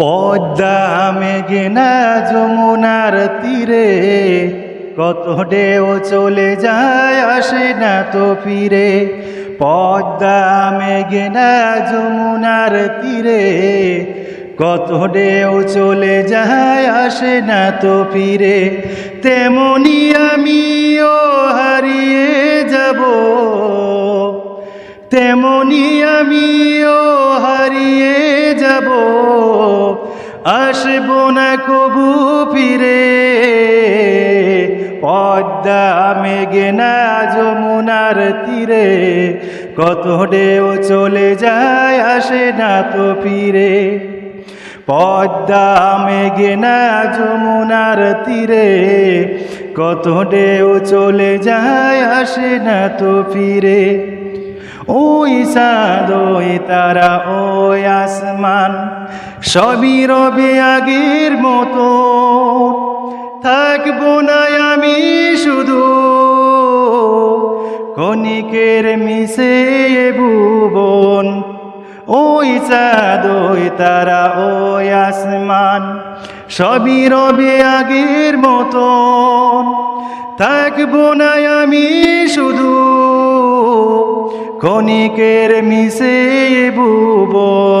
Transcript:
পদ্মা মেঘনা যমুনার তীরে, কত ডেও চলে যায় আসে না তো ফিরে। পদ্মা মেঘনা যমুনার তীরে, কত ডেও চলে যায় আসে না তো ফিরে। তেমনি আমিও হারিয়ে যাব, তেমনি আমিও হারিয়ে যাব। আসব না কবু ফিরে, পদ্মা মেঘনা যমুনার তীরে, কত ঢেউ চলে যায় আসে না তো ফিরে। পদ্মা মেঘনা যমুনার তীরে, কত ঢেউ চলে যায় আসে না তো ফিরে। ওই সাদ ওই তারা ওই আসমান, সবই রবে আগের মতো। থাকব না আমি শুধু ক্ষণিকের মিশে ভুবন। ওই চাঁদ ওই তারা ওই আসমান, সবই রবে আগের মতন থাকব না আমি শুধু ক্ষণিকের মিশে ভুবন